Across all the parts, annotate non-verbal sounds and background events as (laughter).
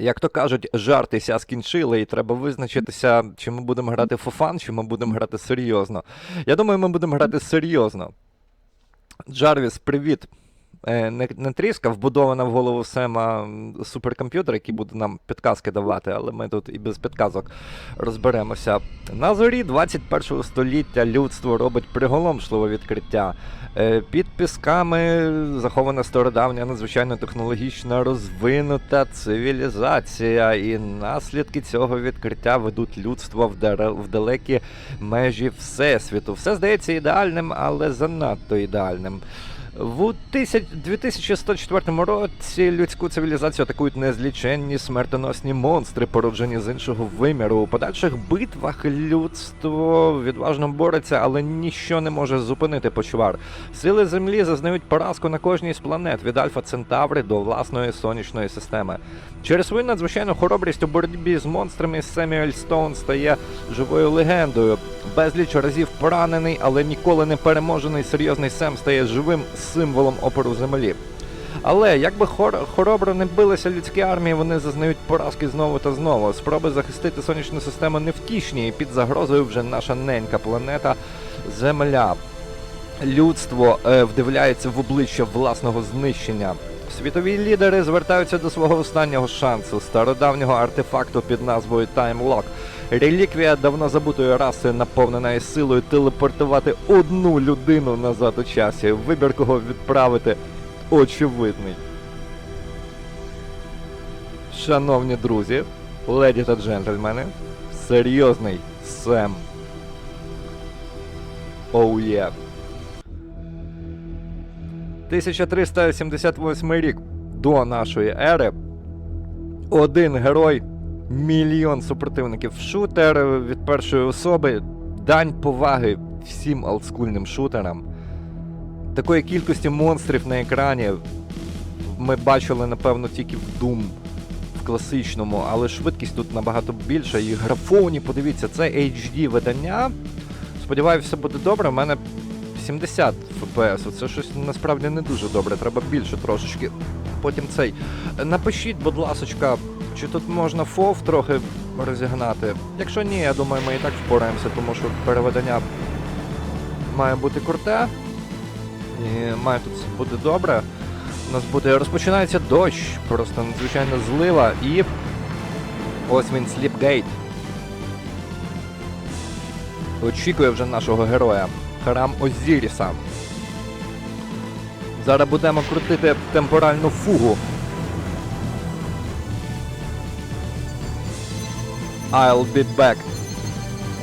Як то кажуть, жартися скінчили, і треба визначитися, чи ми будемо грати фофан, чи ми будемо грати серйозно. Я думаю, ми будемо грати серйозно. Джарвіс, привіт. Е, Не, тріска, вбудована в голову Сема суперкомп'ютер, який буде нам підказки давати, але ми тут і без підказок розберемося. На зорі 21 століття людство робить приголомшливе відкриття. Е, Під пісками захована стародавня, надзвичайно технологічна розвинута цивілізація, і наслідки цього відкриття ведуть людство в далекі межі Всесвіту. Все здається ідеальним, але занадто ідеальним. В 2104 році людську цивілізацію атакують незліченні смертоносні монстри, породжені з іншого виміру. У подальших битвах людство відважно бореться, але ніщо не може зупинити почвар. Сили Землі зазнають поразку на кожній з планет від Альфа Центаври до власної сонячної системи. Через свою надзвичайну хоробрість у боротьбі з монстрами Семюель Стоун стає живою легендою. Безліч разів поранений, але ніколи не переможений серйозний Сем стає живим символом опору землі. Але як би хор- хоробро не билися людські армії, вони зазнають поразки знову та знову. Спроби захистити сонячну систему невтішні, і під загрозою вже наша ненька планета Земля. Людство е, вдивляється в обличчя власного знищення. Світові лідери звертаються до свого останнього шансу стародавнього артефакту під назвою Time Lock. Реліквія давно забутої раси наповнена силою телепортувати одну людину назад у часі. Вибір кого відправити очевидний. Шановні друзі, леді та джентльмени, серйозний Сем. Оу є. 1378 рік до нашої ери. Один герой, мільйон супротивників. Шутер від першої особи. Дань поваги всім олдскульним шутерам. Такої кількості монстрів на екрані ми бачили, напевно, тільки в Doom в класичному, але швидкість тут набагато більша. І графоні, подивіться, це HD видання. Сподіваюся, все буде добре. У мене 70 FPS. Це щось насправді не дуже добре, треба більше трошечки. Потім цей. Напишіть, будь ласочка, чи тут можна фов трохи розігнати. Якщо ні, я думаю, ми і так впораємося, тому що переведення має бути круте. І має тут буде добре. У нас буде розпочинається дощ, просто надзвичайно злива і. Ось він Сліпгейт. Очікує вже нашого героя. Храм Озіріса. Зараз будемо крутити темпоральну фугу. I'll be back.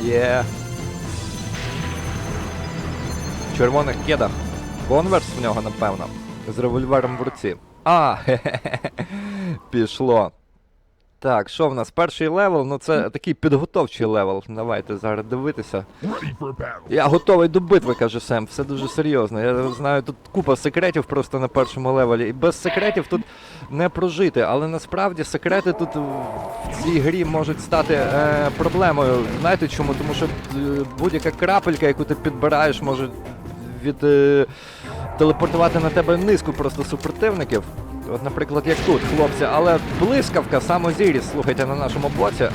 Yeah. В червоних кедах. Конверс в нього, напевно. З револьвером в руці. А, (laughs) хе-хе-хе. Пішло. Так, що в нас? Перший левел, ну це такий підготовчий левел. Давайте зараз дивитися. Я готовий до битви, каже Сем. Все дуже серйозно. Я знаю, тут купа секретів просто на першому левелі. І без секретів тут не прожити. Але насправді секрети тут в цій грі можуть стати е, проблемою. Знаєте чому? Тому що е, будь-яка крапелька, яку ти підбираєш, може від. Е, телепортувати на тебе низку просто супротивників. От, наприклад, як тут, хлопці, але блискавка, сам Озіріс, слухайте, на нашому боці.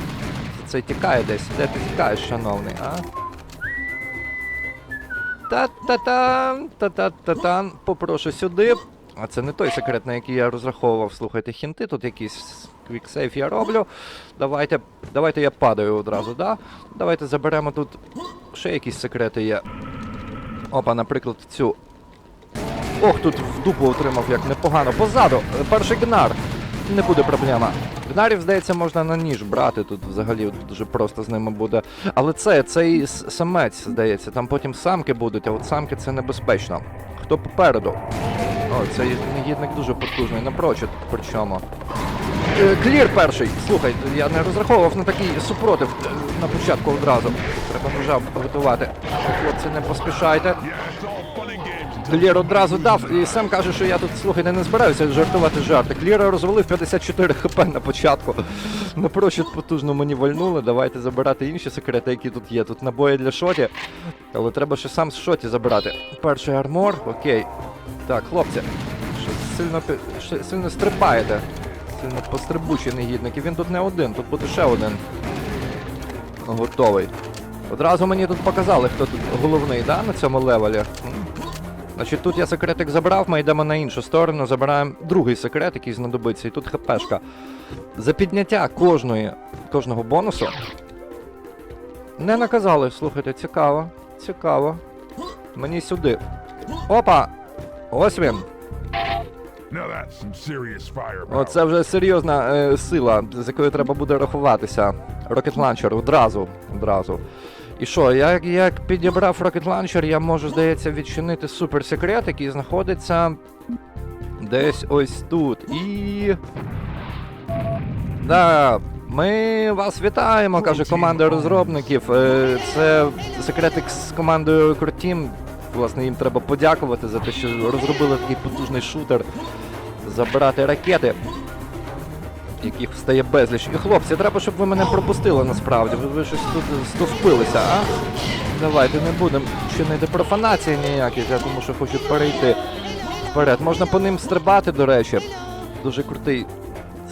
Це тікає десь. Де ти тікаєш, шановний, а? Та-та-тан, та-та-та-тан. Попрошу сюди. А це не той секрет, на який я розраховував. Слухайте, хінти, тут якийсь квіксейф я роблю. Давайте, давайте я падаю одразу, да? Давайте заберемо тут. Ще якісь секрети є. Опа, наприклад, цю. Ох, тут в дупу отримав як непогано. Позаду, е, перший гнар. Не буде проблема. Гнарів, здається, можна на ніж брати. Тут взагалі дуже просто з ними буде. Але це, цей самець, здається, там потім самки будуть, а от самки це небезпечно. Хто попереду? О, цей негідник дуже потужний, напрочуд причому. Е, Клір перший. Слухай, я не розраховував на такий супротив е, на початку одразу. Треба ножа готувати. Хлопці, не поспішайте. Клір одразу дав, і Сем каже, що я тут, слухайте, не збираюся жартувати жарти. Кліра розвалив 54 хп на початку. Напрочуд потужно мені вальнули. Давайте забирати інші секрети, які тут є. Тут набої для шоті. Але треба ще сам з шоті забирати. Перший армор, окей. Так, хлопці. Що сильно, пі- сильно стрибаєте. Сильно пострибучий негідник. І він тут не один, тут буде ще один. Готовий. Одразу мені тут показали, хто тут головний, да, на цьому левелі. Значить, тут я секретик забрав, ми йдемо на іншу сторону, забираємо другий секрет, який знадобиться, і тут хпшка. За підняття кожної, кожного бонусу. Не наказали, слухайте, цікаво. Цікаво. Мені сюди. Опа! Ось він. Оце вже серйозна е, сила, з якою треба буде рахуватися. Launcher одразу. одразу. І що, як, як підібрав Rocket Launcher, я можу, здається, відчинити суперсекрет, який знаходиться десь ось тут. І. Да, ми вас вітаємо, каже команда розробників. Е, Це секретик з командою Крутім. Власне, їм треба подякувати за те, що розробили такий потужний шутер. Забрати ракети, яких стає безліч. І хлопці, треба, щоб ви мене пропустили насправді. Ви, щось тут стовпилися, а? Давайте не будемо чинити профанації ніяких, я тому що хочу перейти вперед. Можна по ним стрибати, до речі. Дуже крутий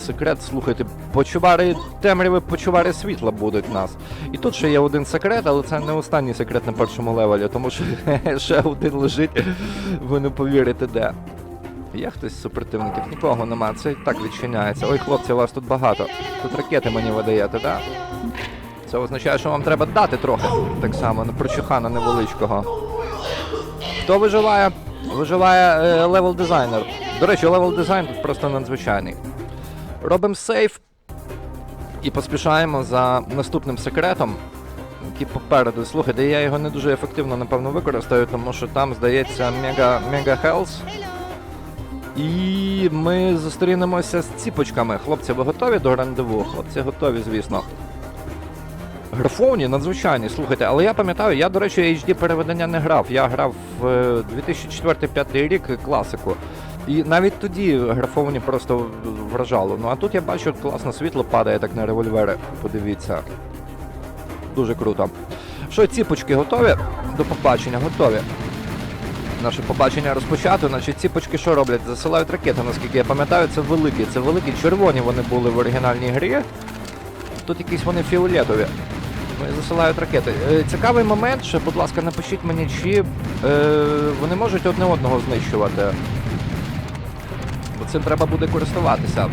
секрет, слухайте, почувари темряви, почувари світла будуть нас. І тут ще є один секрет, але це не останній секрет на першому левелі, тому що (laughs) ще один лежить, ви не повірите де. Є хтось супротивників? Нікого нема, це так відчиняється. Ой, хлопці, вас тут багато. Тут ракети мені видаєте, так? Да? Це означає, що вам треба дати трохи. Так само, на прочухана невеличкого. Хто виживає? Виживає е, левел дизайнер. До речі, левел дизайн тут просто надзвичайний. Робимо сейф і поспішаємо за наступним секретом, який попереду. Слухайте, я його не дуже ефективно, напевно, використаю, тому що там, здається, мега, мега хелс. І ми зустрінемося з ціпочками. Хлопці, ви готові до рандеву? Хлопці готові, звісно. Графоні надзвичайні, слухайте, але я пам'ятаю, я, до речі, HD переведення не грав. Я грав в е, 2004-2005 рік класику. І навіть тоді графоні просто вражало. Ну а тут я бачу, класно світло падає так на револьвери. Подивіться. Дуже круто. Що, ціпочки готові? До побачення, готові. Наше побачення розпочато, значить ціпочки що роблять? Засилають ракети, наскільки я пам'ятаю, це великі. Це великі червоні вони були в оригінальній грі. Тут якісь вони фіолетові. Ну засилають ракети. Е, цікавий момент, що, будь ласка, напишіть мені, чи е, вони можуть одне одного знищувати. Бо цим треба буде користуватися.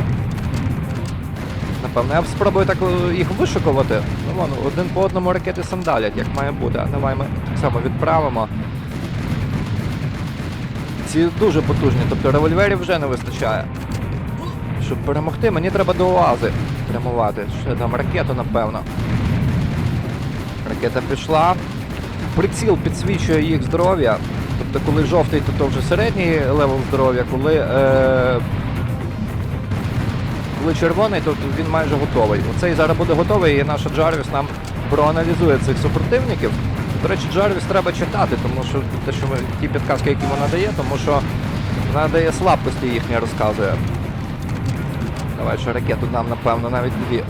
Напевно, я спробую так е, їх вишикувати. Ну вон, один по одному ракети сандалять, як має бути. Давай ми так само відправимо. Ці дуже потужні, тобто револьверів вже не вистачає. Щоб перемогти, мені треба до оази прямувати. Ще там ракету, напевно. Ракета пішла. Приціл підсвічує їх здоров'я. Тобто, коли жовтий, то, то вже середній левел здоров'я, коли, е... коли червоний, то він майже готовий. Оцей зараз буде готовий, і наша Джарвіс нам проаналізує цих супротивників. До речі, Джарвіс треба читати, тому що те, що ми, ті підказки, які вона дає, тому що вона дає слабкості їхні розказує. Давай ще ракету нам, напевно, навіть дві.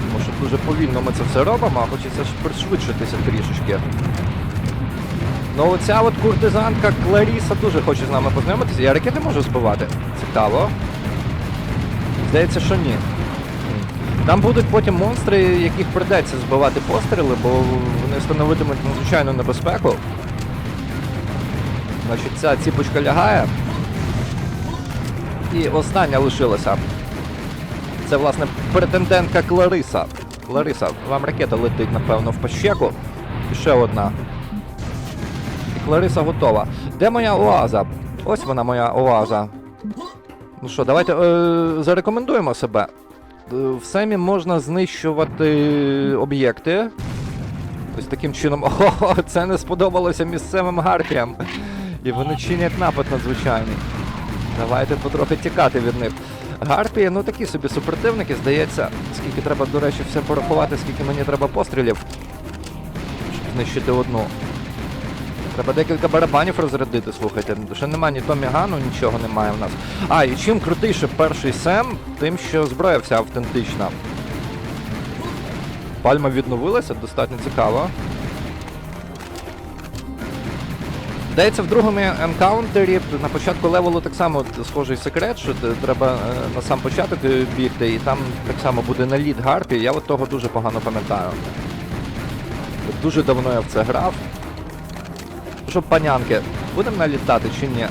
Тому що дуже повільно ми це все робимо, а хочеться ж пришвидшитися трішечки. Ну оця от куртизанка Кларіса дуже хоче з нами познайомитися. Я ракети можу збивати. Цікаво. Здається, що ні. Там будуть потім монстри, яких придеться збивати постріли, бо вони становитимуть надзвичайну небезпеку. Значить, ця ціпочка лягає. І остання лишилася. Це, власне, претендентка Клариса. Клариса, вам ракета летить, напевно, в пащеку. І ще одна. І Клариса готова. Де моя оаза? Ось вона моя оаза. Ну що, давайте е, зарекомендуємо себе. Е, В Семі можна знищувати об'єкти. Ось таким чином. (laughs) О, це не сподобалося місцевим гарпіям. І вони чинять напад надзвичайний. Давайте потрохи тікати від них. Гарпії, ну такі собі супротивники, здається, скільки треба, до речі, все порахувати, скільки мені треба пострілів, щоб знищити одну. Треба декілька барабанів розрядити, слухайте. Ще нема ні Томі Гану, нічого немає в нас. А, і чим крутийше перший Сем, тим, що зброя вся автентична. Пальма відновилася, достатньо цікаво. Здається, в другому енкаунтері на початку левелу так само схожий секрет, що треба е, на сам початок бігти, і там так само буде наліт гарпі. Я от того дуже погано пам'ятаю. Дуже давно я в це грав. Що, панянки, будемо налітати чи ні?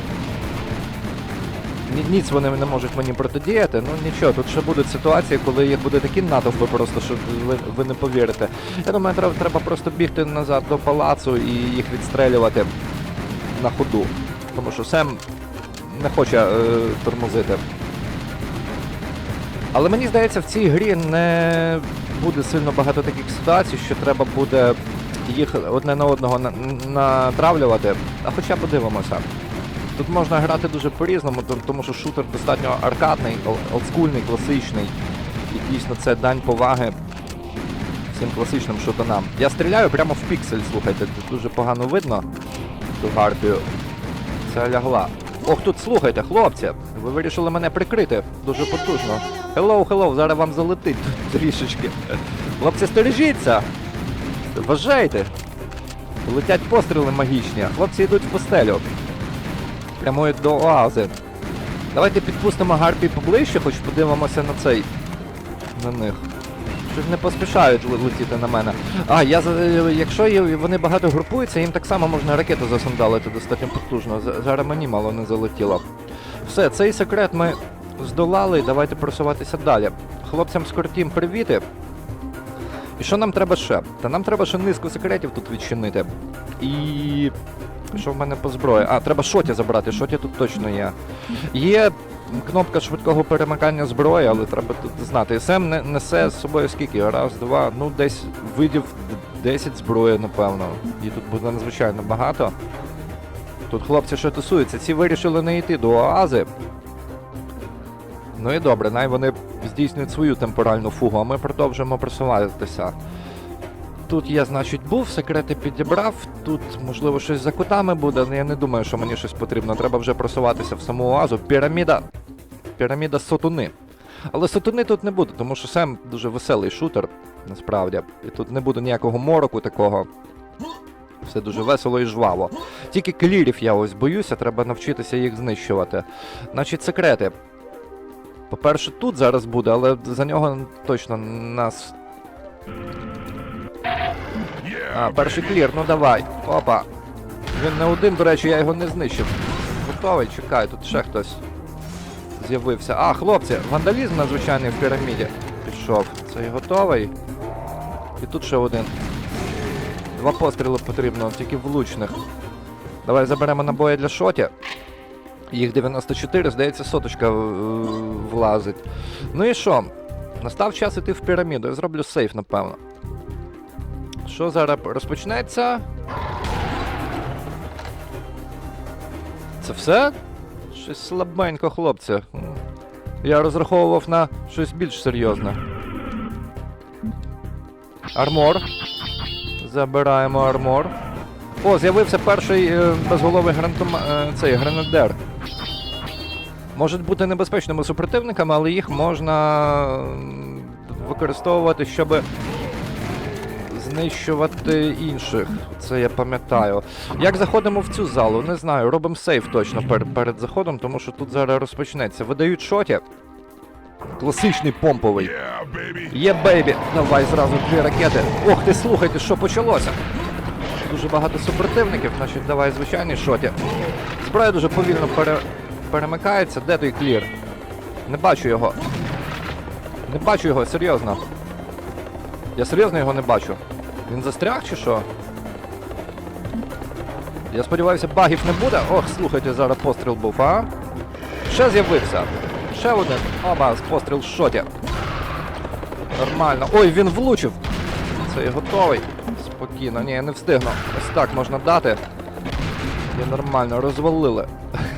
Ні- Ніц вони не можуть мені протидіяти. Ну нічого, тут ще будуть ситуації, коли їх буде такі натовпи просто, що ви, ви не повірите. Я думаю, треба, треба просто бігти назад до палацу і їх відстрелювати на ходу. Тому що Сем не хоче е, тормозити. Але мені здається, в цій грі не буде сильно багато таких ситуацій, що треба буде їх одне на одного натравлювати. А хоча подивимося. Тут можна грати дуже по-різному, тому що шутер достатньо аркадний, олдскульний, класичний. І дійсно це дань поваги всім класичним шутанам. Я стріляю прямо в піксель, слухайте, тут дуже погано видно ту гарпію. Це лягла. Ох, тут слухайте, хлопці, ви вирішили мене прикрити. Дуже потужно. Хеллоу, хеллоу, зараз вам залетить тут трішечки. Хлопці, стережіться! Вважайте! Летять постріли магічні, а хлопці йдуть в постелю. Прямують до оази. Давайте підпустимо гарпій поближче, хоч подивимося на цей. На них. Щось не поспішають летіти на мене. А, я якщо вони багато групуються, їм так само можна ракету засандалити достатньо потужно. Зараз мені мало не залетіло. Все, цей секрет ми здолали, давайте просуватися далі. Хлопцям з кортім привіти. І що нам треба ще? Та нам треба ще низку секретів тут відчинити. І. Що в мене по зброї? А, треба шоті забрати, шоті тут точно є. Є кнопка швидкого перемикання зброї, але треба тут знати. СМ не, несе з собою скільки? Раз, два, ну десь видів 10 зброї, напевно. І тут буде надзвичайно багато. Тут хлопці що тусуються. Ці вирішили не йти до оази. Ну і добре, най вони здійснюють свою темпоральну фугу, а ми продовжуємо просуватися. Тут я, значить, був, секрети підібрав. Тут, можливо, щось за кутами буде, але я не думаю, що мені щось потрібно. Треба вже просуватися в саму оазу. Піраміда. Піраміда сотуни. Але сотуни тут не буде, тому що Сем дуже веселий шутер, насправді. І тут не буде ніякого мороку такого. Все дуже весело і жваво. Тільки клірів я ось боюся, треба навчитися їх знищувати. Значить, секрети. По-перше, тут зараз буде, але за нього точно нас а, перший клір, ну давай. Опа. Він не один, до речі, я його не знищив. Готовий, чекай, тут ще хтось з'явився. А, хлопці, вандалізм надзвичайний в піраміді пішов. Цей готовий. І тут ще один. Два постріли потрібно, тільки влучних. Давай заберемо набої для шоті. Їх 94, здається, соточка е, влазить. Ну і що? Настав час іти в піраміду. Я зроблю сейф, напевно. Що зараз розпочнеться? Це все? Щось слабенько, хлопці. Я розраховував на щось більш серйозне. Армор. Забираємо армор. О, з'явився перший е, безголовий грантом... е, цей гренадер. Можуть бути небезпечними супротивниками, але їх можна використовувати, щоб знищувати інших. Це я пам'ятаю. Як заходимо в цю залу? Не знаю. Робимо сейф точно пер- перед заходом, тому що тут зараз розпочнеться. Видають шоті. Класичний помповий. Є бейбі. Давай зразу дві ракети. Ох ти, слухайте, що почалося. Дуже багато супротивників, значить давай звичайний шоті. Зброя дуже повільно пере... перемикається. Де той клір? Не бачу його. Не бачу його, серйозно. Я серйозно його не бачу. Він застряг чи що? Я сподіваюся, багів не буде. Ох, слухайте, зараз постріл був, а? Ще з'явився. Ще один. Оба, постріл в шоті. Нормально. Ой, він влучив. Цей готовий. Спокійно. Ні, я не встигну. Ось так можна дати. І нормально, розвалили.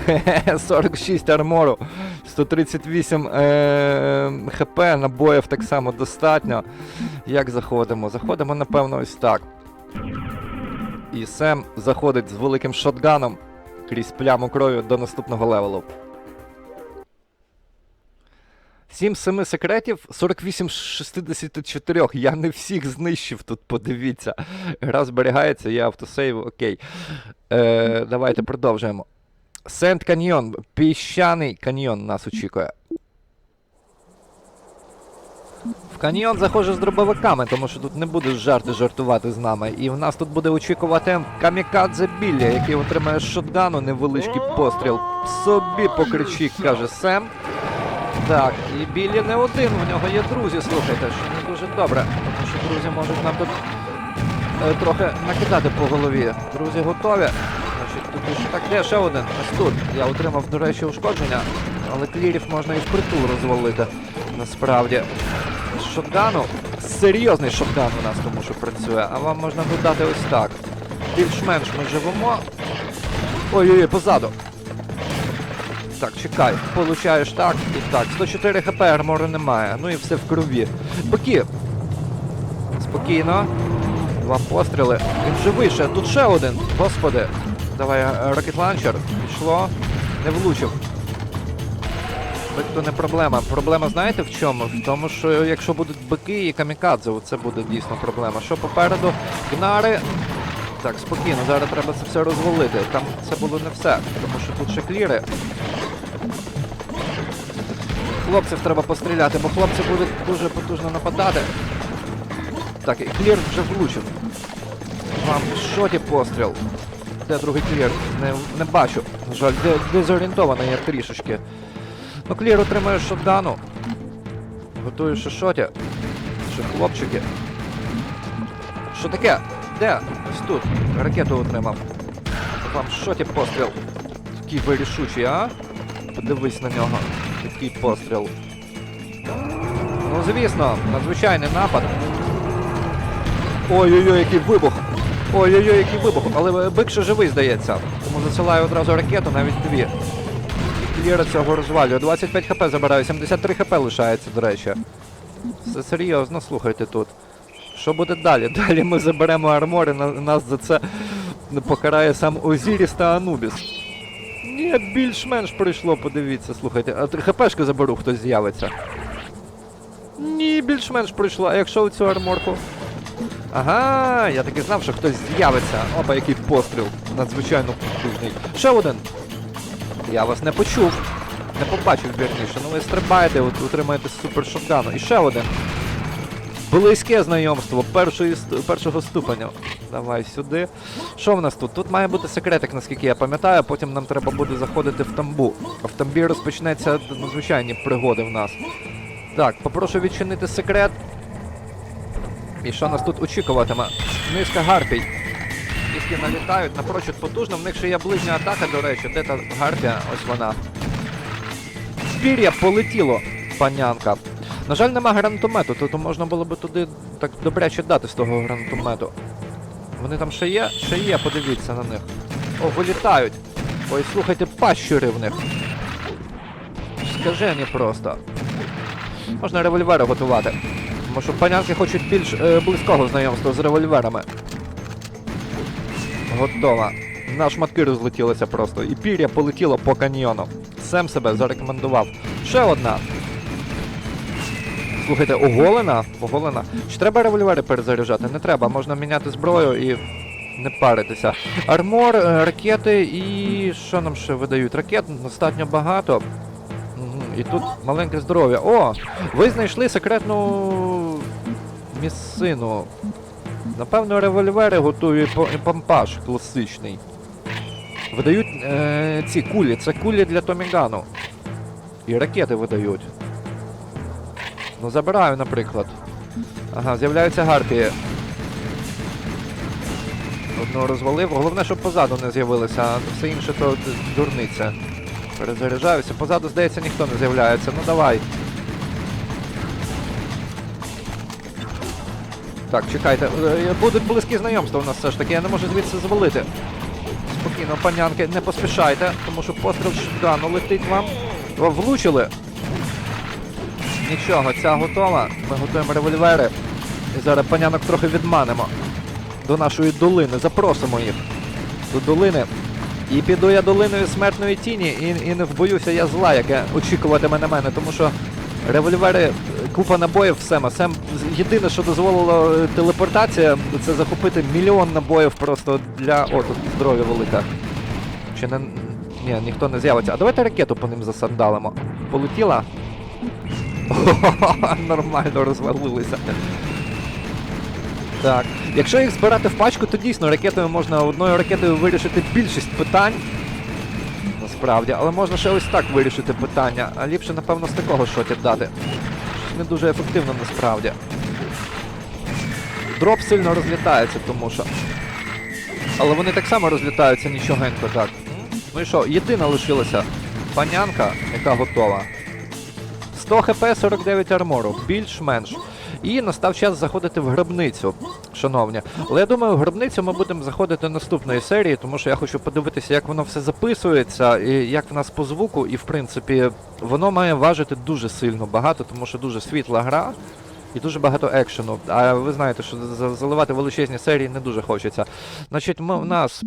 (laughs) Хе-хе, 46 армору, 138 е- хп, набоїв так само достатньо. Як заходимо? Заходимо, напевно, ось так. І Сем заходить з великим шотганом крізь пляму крові до наступного левелу. 7 з 7 секретів, 48 з 64. Я не всіх знищив тут, подивіться. Гра зберігається, є автосейв, окей. Е, давайте продовжуємо. Сент Каньйон, піщаний каньйон нас очікує. В каньйон заходжу з дробовиками, тому що тут не будуть жарти жартувати з нами. І в нас тут буде очікувати камікадзе Білля, який отримає шотгану невеличкий постріл. Собі покричи, каже Сем. Так, і Біллі не один, в нього є друзі, слухайте, що не дуже добре. Тому що друзі можуть нам тут е, трохи накидати по голові. Друзі готові. Так, де ще один? Ось тут. Я отримав, до речі, ушкодження, але клірів можна і впритул розвалити. Насправді. Шотгану. Серйозний шотган у нас тому що працює, а вам можна додати ось так. Більш-менш ми живемо. Ой-ой-ой, позаду. Так, чекай, получаєш так і так. 104 хп армору немає. Ну і все в крові. Боки. Спокійно. Два постріли. Він живий ще. Тут ще один. Господи. Давай, е, ракет ланчер. Пішло. Не влучив. Бик то не проблема. Проблема знаєте в чому? В тому, що якщо будуть бики і камікадзе, це буде дійсно проблема. Що попереду? Гнари. Так, спокійно, зараз треба це все розвалити. Там це було не все, тому що тут ще кліри. Хлопців треба постріляти, бо хлопці будуть дуже потужно нападати. Так, і клір вже влучив. Вам в шоті постріл. Де другий клір? Не, не бачу. На жаль, де, дезорієнтований я трішечки. Ну, клір отримає шотгану. Готую ще шоті. Ще хлопчики. Що таке? Де? Ось тут. Ракету отримав. Вам шоті постріл. Такий вирішучий, а? Подивись на нього. Такий постріл. Ну, звісно, надзвичайний напад. Ой-ой-ой, який вибух! Ой-ой-ой, який вибух! Але бик ще живий, здається. Тому засилаю одразу ракету, навіть дві. І кліра цього розвалює. 25 хп забираю, 73 хп лишається, до речі. Все серйозно, слухайте тут. Що буде далі? (laughs) Далі ми заберемо армор і на- нас за це покарає сам Озіріс та Анубіс. Ні, більш-менш пройшло, подивіться, слухайте. А хпшки заберу, хтось з'явиться. Ні, більш-менш пройшло. А якщо оцю арморку? Ага, я таки знав, що хтось з'явиться. Опа, який постріл. Надзвичайно потужний. Ще один. Я вас не почув. Не побачив вірніше. Ну ви стрибаєте, от утримаєте супер шотгану. І ще один. Близьке знайомство першої, першого ступеня. Давай сюди. Що в нас тут? Тут має бути секретик, наскільки я пам'ятаю, потім нам треба буде заходити в тамбу. А в тамбі розпочнеться надзвичайні пригоди в нас. Так, попрошу відчинити секрет. І що нас тут очікуватиме? Низка гарпій, які налітають напрочуд потужно. В них ще є ближня атака, до речі. Де та гарпія? Ось вона. Пір'я полетіло, панянка. На жаль, нема гранатомету, то, то можна було би туди так добряче дати з того гранатомету. Вони там ще є? Ще є, подивіться на них. О, вилітають. Ой, слухайте, пащури в них. Скажені просто. Можна револьвери готувати. Тому що панянки хочуть більш е, близького знайомства з револьверами. Готова. На шматки розлетілися просто. І пір'я полетіло по каньйону. Сем себе зарекомендував. Ще одна. Слухайте, оголена? Оголена. Чи треба револьвери перезаряджати? Не треба, можна міняти зброю і не паритися. Армор, е, ракети і що нам ще видають? Ракет достатньо багато. І тут маленьке здоров'я. О! Ви знайшли секретну місцину. Напевно, револьвери і помпаж класичний. Видають е, ці кулі. Це кулі для Томігану. І ракети видають. Ну, забираю, наприклад. Ага, з'являються гарпії. Одного розвалив. Головне, щоб позаду не з'явилися, а все інше то дурниця. Перезаряджаюся. Позаду, здається, ніхто не з'являється. Ну давай. Так, чекайте. Е, Будуть близькі знайомства у нас все ж таки, я не можу звідси звалити. Спокійно, панянки, не поспішайте, тому що постріл шдану летить вам. Влучили. Нічого, ця готова. Ми готуємо револьвери. І зараз панянок трохи відманимо. До нашої долини. Запросимо їх. До долини. І піду я долиною смертної тіні, і, і не вбоюся я зла, яке очікуватиме на мене, тому що Револьвери, е, купа набоїв, Сема. Сем єдине, що дозволило е, телепортація, це захопити мільйон набоїв просто для. О, тут здоров'я велике. Чи не. Ні, ніхто не з'явиться. А давайте ракету по ним засандалимо. Полетіла? (laughs) Нормально розвалилися. Так. Якщо їх збирати в пачку, то дійсно ракетою можна одною ракетою вирішити більшість питань. Насправді, але можна ще ось так вирішити питання. А ліпше, напевно, з такого шотів дати. Не дуже ефективно насправді. Дроп сильно розлітається, тому що. Але вони так само розлітаються нічогенько, так. Ну і що, єдина лишилася панянка, яка готова. 100 хп, 49 армору, більш-менш. І настав час заходити в гробницю, шановні. Але я думаю, в гробницю ми будемо заходити наступної серії, тому що я хочу подивитися, як воно все записується, і як в нас по звуку, і в принципі воно має важити дуже сильно багато, тому що дуже світла гра і дуже багато екшену. А ви знаєте, що заливати величезні серії не дуже хочеться. Значить, ми, у нас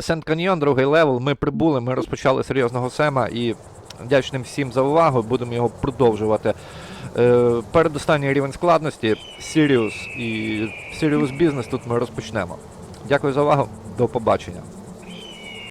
Сент Каньйон, другий левел. Ми прибули, ми розпочали серйозного сема і вдячним всім за увагу. Будемо його продовжувати. Е, передостанній рівень складності Sirius і Sirius Business тут ми розпочнемо. Дякую за увагу. До побачення.